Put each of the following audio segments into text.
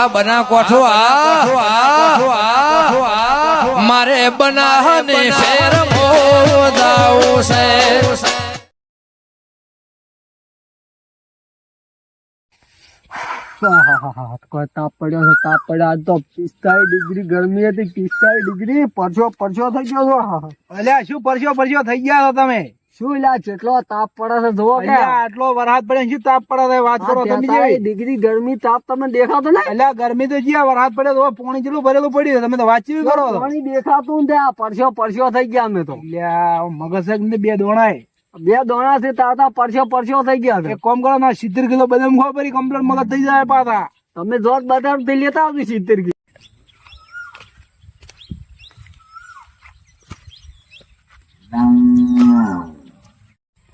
આ બના કોઠો આ મારે બનાહને ફેર મોદાવું છે. કોઈ તાપ પડ્યો છે તાપ પડ્યો. આજ તો પિસ્તાળીસ ડિગ્રી ગરમી હતી પિસ્તાળીસ ડિગ્રી. પરસો પરસો થઈ ગયો છો. અલ્યા શું પરસ્યો પરસ્યો થઈ ગયા છો તમે? શું લ્યા કેટલો તાપ પડે છે જોવો કે. આટલો વરસાદ પડે શું તાપ પડે છે? વાત કરો તમે જેવી. ડિગ્રી ગરમી તાપ દેખાતો ને અલ્યા ગરમી તો જ્યાં વરસાદ પડે તો પાણી જેટલું ભરેલું પડ્યું તમે તો વાંચી કરો છો? પાણી દેખાતું ને ત્યાં પરસો પરસો થઈ ગયા અમે તો. મગજ ને બે દોણાય. બે દોણા છે તાતા પરસો પરસો થઈ ગયા એક કામ કરો ના સિત્તેર કિલો બદામ ખાઓ પછી કમ્પ્લેટ મગજ થઈ જાય પાછા. તમે જોત બધા તે લેતા આવજો સિત્તેર કિલો.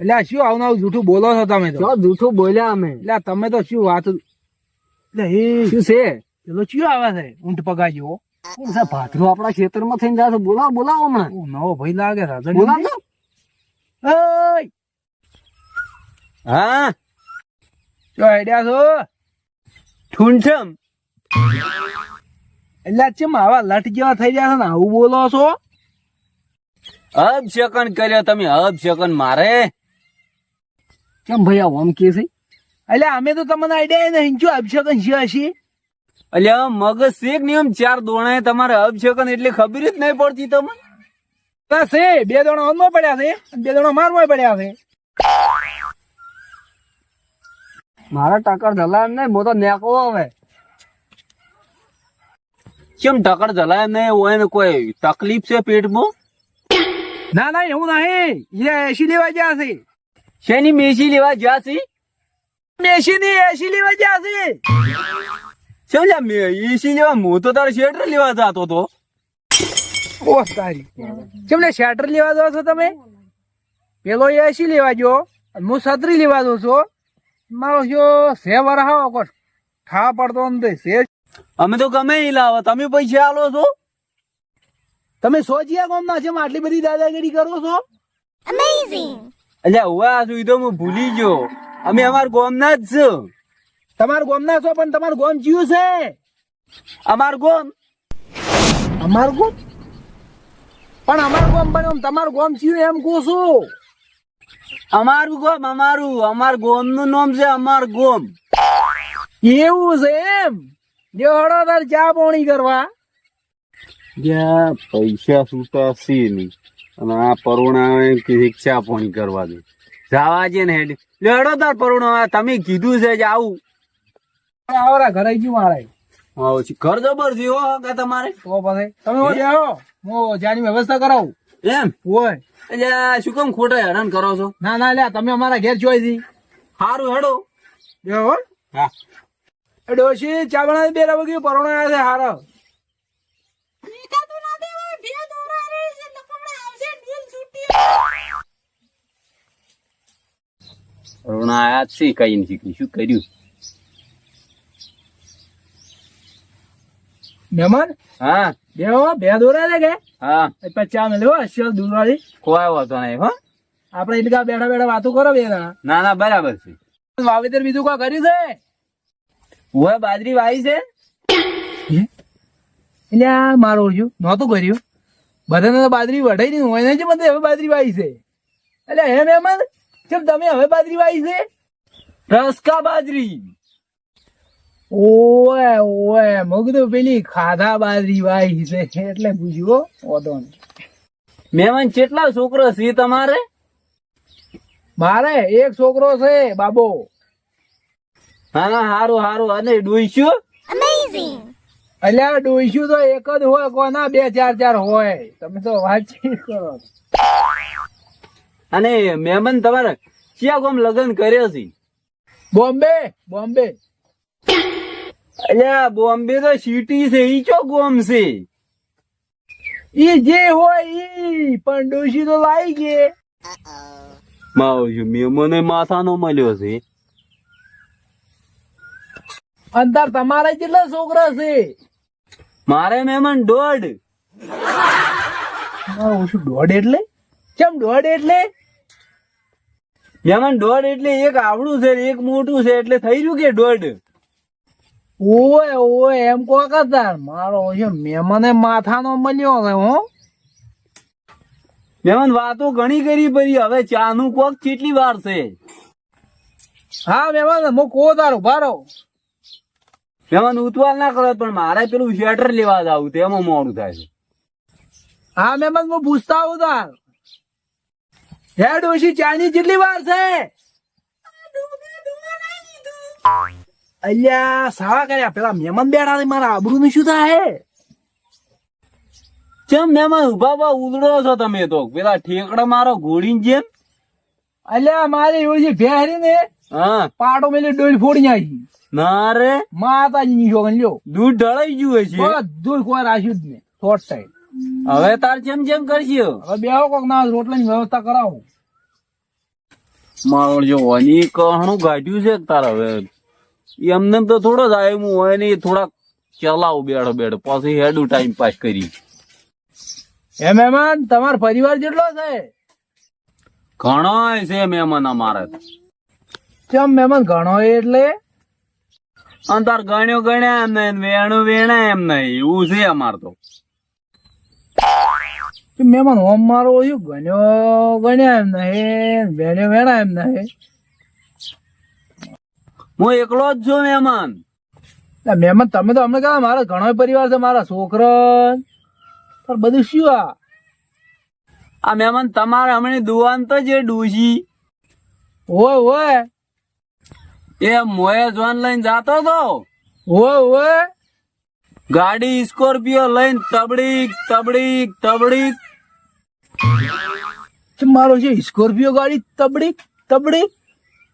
એટલે શું આવું આવું જૂઠું બોલો છો તમે તો? જૂઠું બોલ્યા અમે? એટલે તમે તો શું વાત એટલે એ શું છે? પેલો શું આવે છે ઊંટ પગાજો કોણ ભાથરું આપણા ખેતરમાં થઈને જાય બોલાવો બોલાવો હમણાં. નવો ભાઈ લાગે છે બોલાવો હા? જો આઈડિયા છો? ઠૂંઠમ. એટલે ચેમ આવા લટ જેવા થઈ ગયા છે ને આવું બોલો છો? અબ સેકન્ડ કર્યો તમે અબ સેકન્ડ મારે. કેમ ભાઈ આવું આમ કે છે? એટલે અમે તો તમને આઈડિયા નહીં. શું અભિષેકન છે હશે એટલે મગજ શેક નિયમ ચાર દોણા તમારે અભિષેકન એટલે ખબર જ નહીં પડતી તમને. છે બે દોણા ઓનમાં પડ્યા છે બે દોણા મારમાં પડ્યા છે. મારા ટકર જલાય નહીં મો તો નેકો હવે કેમ ટકર જલાય નહીં? હોય ને કોઈ તકલીફ છે પેટમાં? ના ના એવું નહીં. એ એસી લેવા ગયા છે. શેની મેસી લેવા જ્યાં છે? એસી ની એસી લેવા ગયા છે. શું લ્યા મે એસી લેવા? હું તો તારે શેટર લેવા જતો તો. ઓ તારી. કેમ લે શેટર લેવા દો છો તમે? પેલો એસી લેવા જો હું છત્રી લેવા દઉં છું મારો જો સે વરહાવો કોટ ઠા પડતો અમે તો ગમે લાવો, તમે પૈસા આલો છો? તમે સોચિયા કોમ ના છે આટલી બધી દાદાગીરી કરો છો? અલ્યા હવે આ સુવિધો હું ભૂલી ગયો. અમે અમાર ગોમના જ છો. તમારું ગોમ ના છો પણ તમારું ગોમ જીવ છે? અમાર ગોમ? અમારું ગોમ? પણ અમાર ગોમ પણ એમ તમારું ગોમ જીવ એમ કહું છું. અમારું ગોમ અમારું અમાર ગોમનું નામ છે અમાર ગોમ. એવું છે એમ? જે હળો તાર ચા પોણી કરવા. જ્યાં પૈસા સુતા સી નહીં. અને આ પરોણા કે રિક્ષા ફોન કરવા દે. જવા છે ને હેડ. લેડો તાર પરોણા તમે કીધું છે જ આવું. આવરા ઘરે ગયું મારે. આવો છે. ઘર જબર છે હો કે તમારે તો પછી તમે જાઓ હું જાની વ્યવસ્થા કરાવું. એમ? હોય. એટલે શું કેમ ખોટા હેરાન કરો છો? ના ના લ્યા તમે અમારા ઘેર જોઈ દી સારું હેડો. જો હો. હા. ડોશી ચા બનાવી બે રવા ગયું પરોણો આવ્યા છે હારો. જ છે કઈ નથી શું કર્યું? મહેમાન? હા. બે બે દોરા છે કે? હા. પછી ચા મેળવો અસલ દૂધવાળી. કોઈ વાતો નહીં હો. આપણે એટલે બેઠા બેઠા વાતો કરો બે ના ના બરાબર છે. વાવેતર બીજું કોઈ કર્યું છે? હું બાજરી વાવી છે? એટલે આ મારો છું નહોતું કર્યું. બધાને તો બાજરી વઢાઈ નહીં હોય ને બધે હવે બાજરી વાવી છે. એટલે હે મહેમાન? કેમ તમે હવે બાજરી વાવી છે? રસકા બાજરી. ઓએ ઓએ મેં કીધું પેલી ખાધા બાજરી વાવી છે. એટલે પૂછ્યો હો ઓતો મહેમાન કેટલા છોકરો છે તમારે? મારે એક છોકરો છે બાબો. હા હારું હારું. અને ડોઈશું? અલ્યા ડોઈશું તો એક જ હોય કોના બે ચાર ચાર હોય? તમે તો વાતચીત કરો. અને મહેમાન તમારે ક્યાં કોમ લગ્ન કર્યો છે? બોમ્બે બોમ્બે. અલ્યા બોમ્બે તો સિટી છે ઈ ચો ગોમ છે? ઈ જે હોય ઈ પણ ડોશી તો લાવી ગઈ માવજો મહેમાને માથાનો મળ્યો છે. અંતર તમારા કેટલા છોકરા છે. મારે મહેમાન દોઢ. દોઢ એટલે? કેમ દોઢ એટલે? મહેમાન દોઢ એટલે એક આવડું છે એક મોટું છે એટલે થઈ રહ્યું કે દોઢ ઓય ઓય એમ કો મારો મહેમાને માથાનો મળ્યો છે હો. મહેમાન વાતો ઘણી કરી પડી હવે ચા નું કોક કેટલી વાર છે? હા મહેમાન હું કો તારો ભારો મહેમાન ઉતવાલ ના કરો પણ મારે પેલું શેટર લેવા જવું તેમાં મોડું થાય છે. હા મહેમાન હું પૂછતા આવું તાર. હે ડોશી ચાની કેટલી વાર છે? અલ્યા સાવા કર્યા. પેલા મહેમાન બેઠા છે મારા આબરૂ નું શું થાય? ચમ મહેમાન ઊભા ઊભા ઉલડો છો તમે તો? પેલા ઠેકડા મારો ઘોડી જેમ. અલ્યા મારે એવું છે ભેરી ને હા. પાટો મેલી ડોલ ફોડી નાખી. ના રે. માતાજી ની શોખ લ્યો. દૂધ ઢળાઈ ગયું છે દૂધ કોઈ રાખ્યું જ ને શોર્ટ સાઈડ હવે તાર જેમ જેમ કરશો હવે બેહો કોક ના રોટલાની વ્યવસ્થા કરાવો. મારો જો અની કહણું ગાઢ્યું છે તાર હવે? એમને તો થોડો જ આવ્યું હોય ને થોડાક ચલાવ બેઠો બેઠો પછી હેડું ટાઈમ પાસ કરી. હે મહેમાન તમારો પરિવાર જેટલો છે? ઘણો છે મહેમાન અમારે. ચમ મહેમાન ઘણો એટલે? અંતર તાર ગણ્યો ગણ્યા એમ નહીં વેણું વેણા એમ નહીં એવું છે અમાર તો. મહેમાન હોમ મારો શું ગણ્યો ગણ્યા એમ નહીં વેણ્યો વેણા એમ નહીં. હું એકલો જ છું મહેમાન. મહેમાન તમે તો અમને કહા મારો ઘણો પરિવાર છે મારા છોકરા. પણ બધું શું આ? આ મહેમાન તમારે હમણાં દુવાન તો જે ડૂસી. ઓય ઓય એ મોએ જોન લઈને જાતો તો? ઓય ઓય ગાડી સ્કોર્પિયો લઈને તબડીક તબડીક તબડીક. મારો છે સ્કોર્પિયો ગાડી તબડી તબડી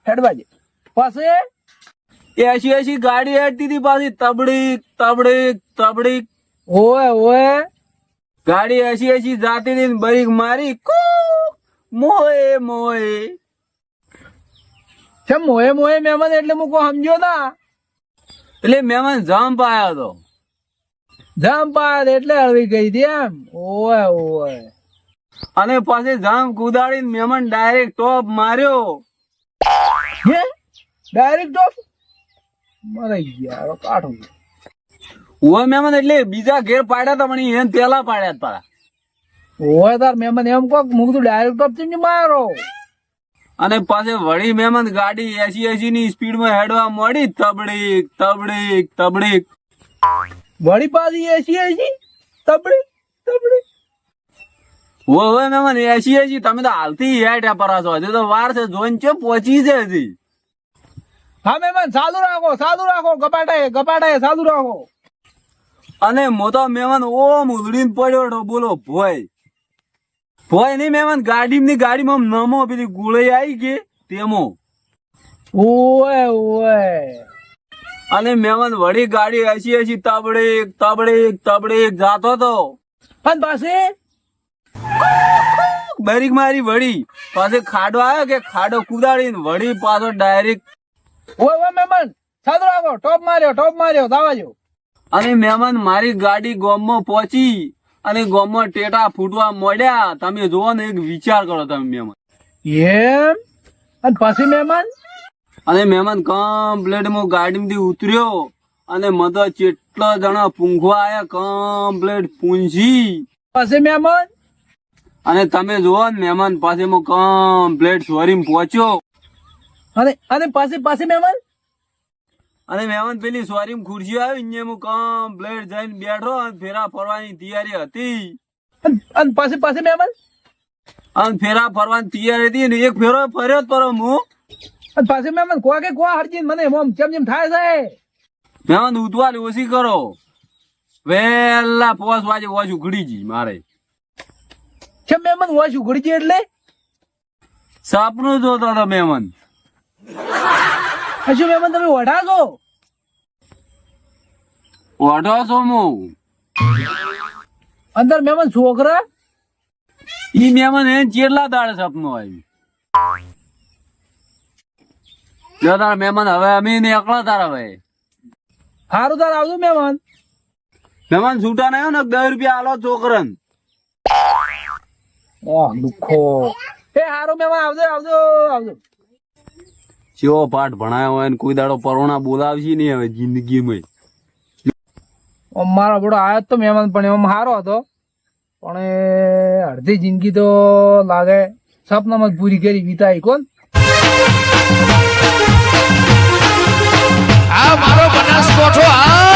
હેડવાજે પાસે? એસી એસી ગાડી હેડતી હતી પાછી. તબડીક તબડીક તબડીક ઓય ઓય. ગાડી એસી એસી જાતી હતી બરીક મારી. કૂ, મોએ મોએ. છે મોએ મોએ મહેમાન એટલે હું કોઈ સમજો ના. એટલે મહેમાન જામ પાયો હતો. જામ પાડ એટલે હળવી ગઈ હતી એમ. ઓય ઓય. અને પછી જામ કુદાડી મેમન ડાયરેક્ટ ટોપ માર્યો. હે? ડાયરેક્ટ ટોપ ગયા હવે કાઢું ઓય મેમન એટલે બીજા ઘેર પાડ્યા હતા પણ એને પેલા પાડ્યા હતા ઓય તાર મહેમાન એમ કોક મૂકતું ડાયરેક્ટ ટોપથી મારો. અને પાછે વળી મેમન ગાડી એસી એસી ની સ્પીડમાં હેડવા મળી તબડીક તબડીક તબડીક. વળી પાછી એસી એસી તબડીક. તબડી ઓ હવે એસી એસી તમે તો હાલથી હેઠા પરા છો. હજી તો વાર છે જોઈન છે પહોંચી છે હજી. હા મહેમાન ચાલુ રાખો ચાલુ રાખો ગપાટાએ ગપાટાએ ચાલુ રાખો. અને મોટો મહેમાન ઓમ ઉધડીને પડ્યો હતો બોલો ભોય. ભોય નહીં મહેમાન ગાડી ની ગાડીમાં નમો પેલી ગુળી આવી ગઈ તેમો. ઓય ઓય અને મહેમાન વળી ગાડી એસી એસી તબડીક તબડીક તબડીક જાતો તો. પણ પાસે બેરીક મારી વળી. પાસે ખાડો આવ્યો કે ખાડો કુદાડીને વળી પાછો ડાયરેક્ટ ઓય ઓય મહેમાન ચાલુ રાખો. ટોપ માર્યો ટોપ માર્યો દાવાજો અને મહેમાન મારી ગાડી ગોમમાં પહોંચી અને ગોમમાં ટેટા ફૂટવા મોડ્યા. તમે જોવો ને એક વિચાર કરો તમે મહેમાન. એમ? અને પછી મહેમાન? અને મહેમાન કમ્પ્લેટ હું ગાડીમાંથી ઉતર્યો અને મતો જેટલા જણા પૂંઘવા આયા કમ્પ્લેટ પૂંજી. પછી મહેમાન? અને તમે જોવો ને મહેમાન પાસે હું કમ્પ્લેટ સોરીમાં પહોંચ્યો. અને અને પાસે પછી મહેમાન? અને મહેમાન પેલી સોરીમાં ખુરશી આવી ને હું કમ્પ્લેટ જઈને બેઠો અને ફેરા ફરવાની તૈયારી હતી. અને- પાસે પાસે મહેમાન? અને ફેરા ફરવાની તૈયારી હતી ને એક ફેરો ફર્યો પરો હું અને પાસે મહેમાન કોઈ કે કોઈ હરજી મને એમ જેમ જેમ થાય છે? મહેમાન ઉતવાલી ઓછી કરો. વેલા પોસ વાજે વોચ ઉઘડી જી મારે. કેમ મહેમાન હોય શું ઘડી એટલે? સાપનું જોતો હતો મહેમાન હજુ મહેમાન તમે વઢા છો? વઢો છો હું. અંદર મહેમાન છોકરા ઈ મહેમાન એને ચેટલા દાડે સપનું આવ્યું. જો તારા મહેમાન હવે અમે ને એકલા તારા હવે. સારું તાર આવજો મહેમાન મહેમાન છૂટા આવ્યો ને દસ રૂપિયા આલો છોકરન. ઓહ પાઠ ભણાયો હોય કોઈ દાડો પરોણા બોલાવશે નહીં હવે જિંદગીમાં. મારો બોડો આવ્યો તો મહેમાન પણ એમાં સારો હતો. પણ અડધી જિંદગી તો લાગે. સપનામાં પૂરી કરી વિતાઈ કોણ? આ મારો બનાસકોઠો આ